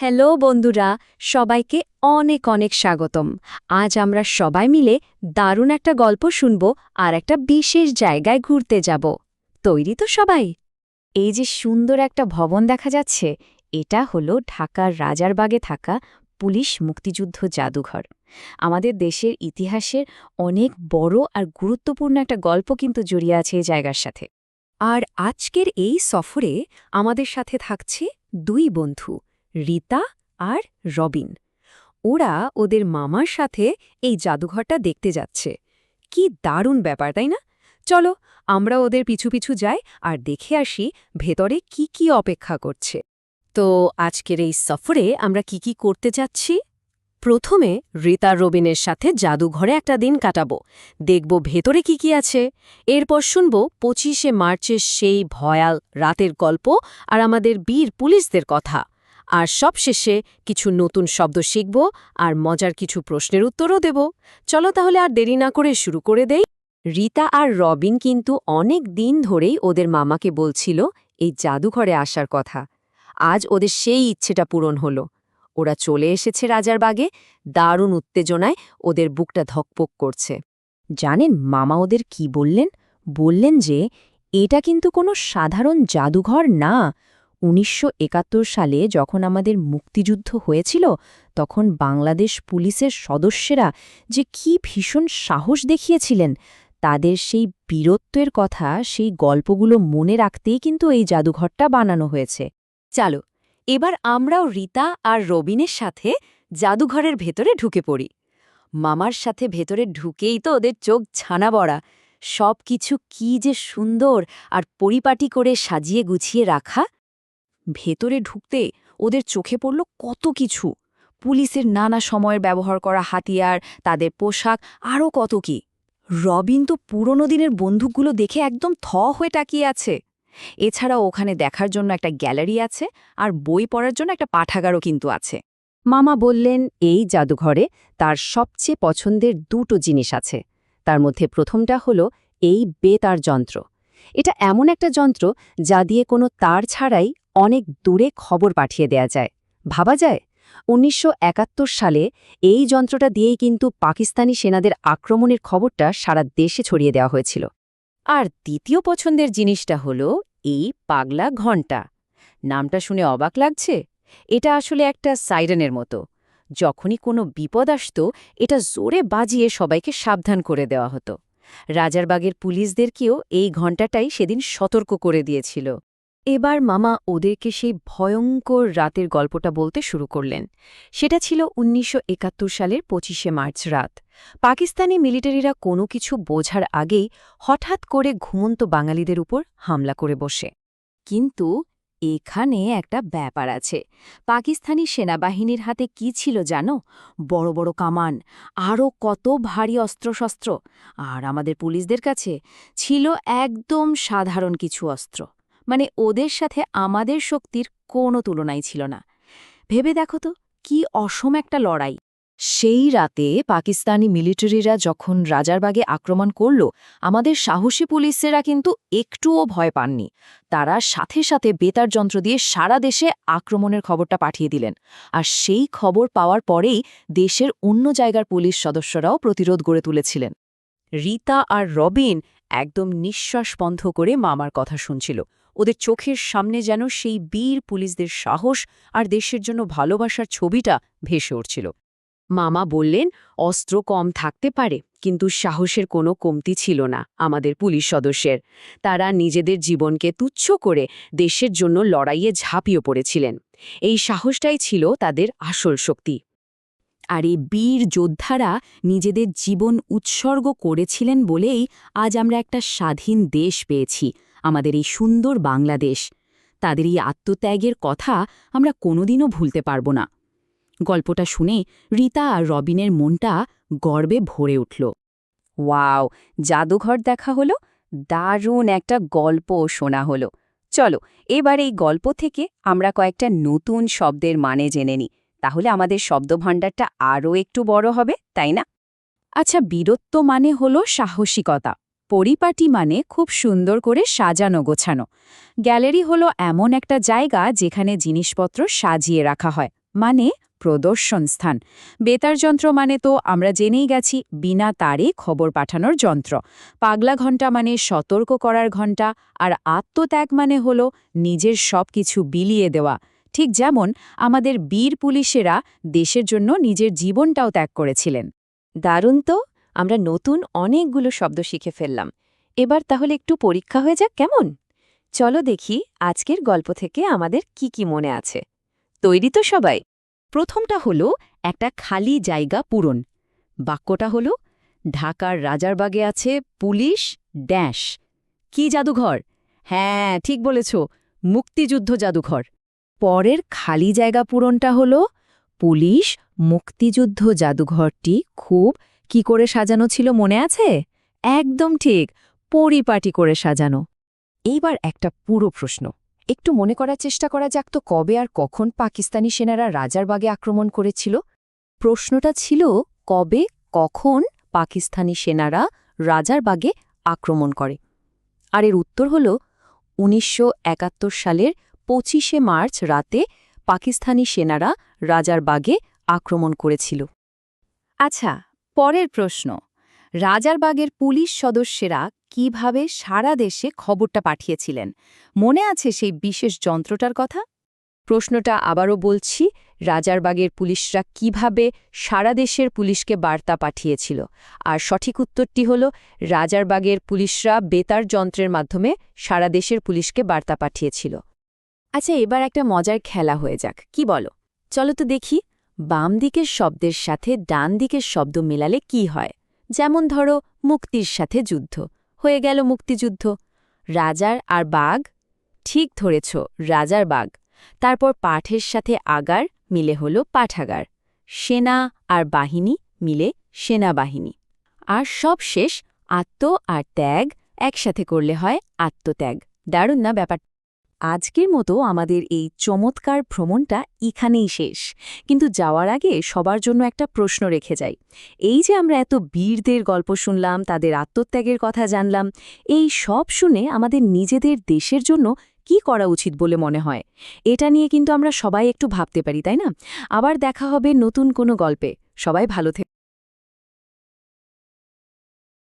Hello বন্ধুরা, সবাইকে অনেক অনেক স্বাগতম। আজ আমরা সবাই মিলে দারুণ একটা গল্প শুনব আর একটা বিশেষ জায়গায় ঘুরতে যাব। তৈরি তো সবাই? এই যে সুন্দর একটা ভবন দেখা যাচ্ছে, এটা হলো ঢাকার রাজারবাগে থাকা পুলিশ মুক্তিযুদ্ধ জাদুঘর। আমাদের দেশের ইতিহাসের অনেক বড় আর গুরুত্বপূর্ণ একটা গল্প কিন্তু জড়িয়ে আছে এই জায়গার সাথে। আর আজকের এই সফরে আমাদের সাথে থাকছে দুই বন্ধু। রিতা আর রবিন। ওরা ওদের মামার সাথে এই জাদুঘরটা দেখতে যাচ্ছে। কি দারুণ ব্যাপার, তাই না? চলো, আমরা ওদের পিছু পিছু যাই আর দেখে আসি ভেতরে কি কি অপেক্ষা করছে। তো, আজকের এই সফরে আমরা কি কি করতে যাচ্ছি? প্রথমে রিতা রবিনের সাথে জাদুঘরে একটা দিন কাটাবো। দেখব ভেতরে কি কি আছে। এরপর শুনব পঁচিশে মার্চের সেই ভয়াল রাতের গল্প আর আমাদের বীর পুলিশদের কথা। আর সবশেষে কিছু নতুন শব্দ শিখব আর মজার কিছু প্রশ্নের উত্তরও দেব। চলো তাহলে আর দেরি না করে শুরু করে দেই। রিতা আর রবিন কিন্তু অনেক দিন ধরেই ওদের মামাকে বলছিল এই জাদুঘরে আসার কথা। আজ ওদের সেই ইচ্ছেটা পূরণ হলো। ওরা চলে এসেছে রাজার বাগে। দারুণ উত্তেজনায় ওদের বুকটা ধকপক করছে। জানেন মামা ওদের কি বললেন? বললেন যে, এটা কিন্তু কোনো সাধারণ জাদুঘর না। উনিশশো একাত্তর সালে যখন আমাদের মুক্তিযুদ্ধ হয়েছিল, তখন বাংলাদেশ পুলিশের সদস্যরা যে কি ভীষণ সাহস দেখিয়েছিলেন, তাদের সেই বীরত্বের কথা, সেই গল্পগুলো মনে রাখতেই কিন্তু এই জাদুঘরটা বানানো হয়েছে। চালো, এবার আমরাও রীতা আর রবিনের সাথে জাদুঘরের ভেতরে ঢুকে পড়ি। মামার সাথে ভেতরে ঢুকেই তো ওদের চোখ ছানা বড়া। সব কিছু কি যে সুন্দর আর পরিপাটি করে সাজিয়ে গুছিয়ে রাখা। ভেতরে ঢুকতে ওদের চোখে পড়ল কত কিছু। পুলিশের নানা সময়ের ব্যবহার করা হাতিয়ার, তাদের পোশাক আরও কত কি। রবিন তো পুরনো দিনের বন্দুকগুলো দেখে একদম থ হয়ে তাকিয়ে আছে। এছাড়াও ওখানে দেখার জন্য একটা গ্যালারি আছে আর বই পড়ার জন্য একটা পাঠাগারও কিন্তু আছে। মামা বললেন, এই জাদুঘরে তার সবচেয়ে পছন্দের দুটো জিনিস আছে। তার মধ্যে প্রথমটা হলো এই বেতার যন্ত্র। এটা এমন একটা যন্ত্র যা দিয়ে কোনো তার ছাড়াই অনেক দূরে খবর পাঠিয়ে দেয়া যায়। ভাবা যায়, উনিশশো একাত্তর সালে এই যন্ত্রটা দিয়েই কিন্তু পাকিস্তানি সেনাদের আক্রমণের খবরটা সারা দেশে ছড়িয়ে দেওয়া হয়েছিল। আর দ্বিতীয় পছন্দের জিনিসটা হলো এই পাগলা ঘণ্টা। নামটা শুনে অবাক লাগছে। এটা আসলে একটা সাইরেনের মতো। যখনই কোনো বিপদ আসত, এটা জোরে বাজিয়ে সবাইকে সাবধান করে দেওয়া হতো। রাজারবাগের পুলিশদেরকেও এই ঘণ্টাটাই সেদিন সতর্ক করে দিয়েছিল। এবার মামা ওদেরকে সেই ভয়ঙ্কর রাতের গল্পটা বলতে শুরু করলেন। সেটা ছিল উনিশশো একাত্তর সালের পঁচিশে মার্চ রাত। পাকিস্তানি মিলিটারিরা কোনো কিছু বোঝার আগেই হঠাৎ করে ঘুমন্ত বাঙালিদের উপর হামলা করে বসে। কিন্তু এখানে একটা ব্যাপার আছে। পাকিস্তানি সেনাবাহিনীর হাতে কি ছিল জানো? বড় বড় কামান আরও কত ভারী অস্ত্রশস্ত্র। আর আমাদের পুলিশদের কাছে ছিল একদম সাধারণ কিছু অস্ত্র। মানে ওদের সাথে আমাদের শক্তির কোনো তুলনাই ছিল না। ভেবে দেখো তো, কি অসম একটা লড়াই। সেই রাতে পাকিস্তানি মিলিটারিরা যখন রাজারবাগে আক্রমণ করল, আমাদের সাহসী পুলিশেরা কিন্তু একটুও ভয় পাননি। তারা সাথে সাথে বেতার যন্ত্র দিয়ে সারা দেশে আক্রমণের খবরটা পাঠিয়ে দিলেন। আর সেই খবর পাওয়ার পরেই দেশের অন্য জায়গার পুলিশ সদস্যরাও প্রতিরোধ গড়ে তুলেছিলেন। রীতা আর রবিন একদম নিঃশ্বাস বন্ধ করে মামার কথা শুনছিল। ওদের চোখের সামনে যেন সেই বীর পুলিশদের সাহস আর দেশের জন্য ভালোবাসার ছবিটা ভেসে উঠছিল। মামা বললেন, অস্ত্র কম থাকতে পারে, কিন্তু সাহসের কোনো কমতি ছিল না আমাদের পুলিশ সদস্যের। তারা নিজেদের জীবনকে তুচ্ছ করে দেশের জন্য লড়াইয়ে ঝাঁপিয়ে পড়েছিলেন। এই সাহসটাই ছিল তাদের আসল শক্তি। আর এই বীর যোদ্ধারা নিজেদের জীবন উৎসর্গ করেছিলেন বলেই আজ আমরা একটা স্বাধীন দেশ পেয়েছি। আমাদের এই সুন্দর বাংলাদেশ। তাদের এই আত্মত্যাগের কথা আমরা কোনোদিনও ভুলতে পারব না। গল্পটা শুনে রীতা আর রবিনের মনটা গর্বে ভরে উঠল। ওয়াও, জাদুঘর দেখা হলো? দারুণ একটা গল্প শোনা হলো। চলো, এবার এই গল্প থেকে আমরা কয়েকটা নতুন শব্দের মানে জেনে নিই। তাহলে আমাদের শব্দভাণ্ডারটা আরও একটু বড় হবে, তাই না? আচ্ছা বীরত্ব মানে হলো সাহসিকতা। পরিপাটি মানে খুব সুন্দর করে সাজানো গোছানো। গ্যালারি হলো এমন একটা জায়গা যেখানে জিনিসপত্র সাজিয়ে রাখা হয় মানে প্রদর্শন স্থান। বেতার যন্ত্র মানে তো আমরা জেনেই গেছি, বিনা তারে খবর পাঠানোর যন্ত্র। পাগলা ঘণ্টা মানে সতর্ক করার ঘণ্টা আর আত্মত্যাগ মানে হল নিজের সব কিছু বিলিয়ে দেওয়া। ঠিক যেমন আমাদের বীর পুলিশেরা দেশের জন্য নিজের জীবনটাও ত্যাগ করেছিলেন। দারুণ তো? আমরা নতুন অনেকগুলো শব্দ শিখে ফেললাম। এবার তাহলে একটু পরীক্ষা হয়ে যাক, কেমন? চলো দেখি আজকের গল্প থেকে আমাদের কি কি মনে আছে। তৈরি তো সবাই। প্রথমটা হলো একটা খালি জায়গা পূরণ। বাক্যটা হলো, ঢাকার রাজারবাগে আছে পুলিশ ড্যাশ। কি জাদুঘর? হ্যাঁ ঠিক বলেছ, মুক্তিযুদ্ধ জাদুঘর। পরের খালি জায়গা পূরণটা হলো, পুলিশ মুক্তিযুদ্ধ জাদুঘরটি খুব কি করে সাজানো ছিল মনে আছে? একদম ঠিক, পরিপাটি করে সাজানো। এইবার একটা পুরো প্রশ্ন। একটু মনে করার চেষ্টা করা যাক তো কবে আর কখন পাকিস্তানি সেনারা রাজারবাগে আক্রমণ করেছিল। প্রশ্নটা ছিল, কবে, কখন পাকিস্তানি সেনারা রাজারবাগে আক্রমণ করে? আর এর উত্তর হল, উনিশশো একাত্তর সালের পঁচিশে মার্চ রাতে পাকিস্তানি সেনারা রাজারবাগে আক্রমণ করেছিল। আচ্ছা পরের প্রশ্ন, রাজারবাগের পুলিশ সদস্যেরা কীভাবে সারা দেশে খবরটা পাঠিয়েছিলেন? মনে আছে সেই বিশেষ যন্ত্রটার কথা? প্রশ্নটা আবারও বলছি, রাজারবাগের পুলিশরা কীভাবে সারা দেশের পুলিশকে বার্তা পাঠিয়েছিল? আর সঠিক উত্তরটি হল, রাজারবাগের পুলিশরা বেতার যন্ত্রের মাধ্যমে সারা দেশের পুলিশকে বার্তা পাঠিয়েছিল। আচ্ছা এবার একটা মজার খেলা হয়ে যাক। কি বলো? চলো তো দেখি। বাম দিকের শব্দের সাথে ডান দিকের শব্দ মেলালে কি হয়? যেমন ধরো, মুক্তির সাথে যুদ্ধ। হয়ে গেল মুক্তিযুদ্ধ। রাজার আর বাঘ? ঠিক ধরেছ, রাজার বাঘ। তারপর পাঠের সাথে আগার মিলে হল পাঠাগার। সেনা আর বাহিনী মিলে সেনাবাহিনী। আর সব শেষ আত্ম আর ত্যাগ একসাথে করলে হয় আত্মত্যাগ। দারুণ না ব্যাপার আজকের মতো আমাদের এই চমৎকার ভ্রমণটা এখানেই শেষ। কিন্তু যাওয়ার আগে সবার জন্য একটা প্রশ্ন রেখে যাই। এই যে আমরা এত বীরদের গল্প শুনলাম, তাদের আত্মত্যাগের কথা জানলাম, এই সব শুনে আমাদের নিজেদের দেশের জন্য কি করা উচিত বলে মনে হয়? এটা নিয়ে কিন্তু আমরা সবাই একটু ভাবতে পারি, তাই না? আবার দেখা হবে নতুন কোনো গল্পে। সবাই ভালো থেকে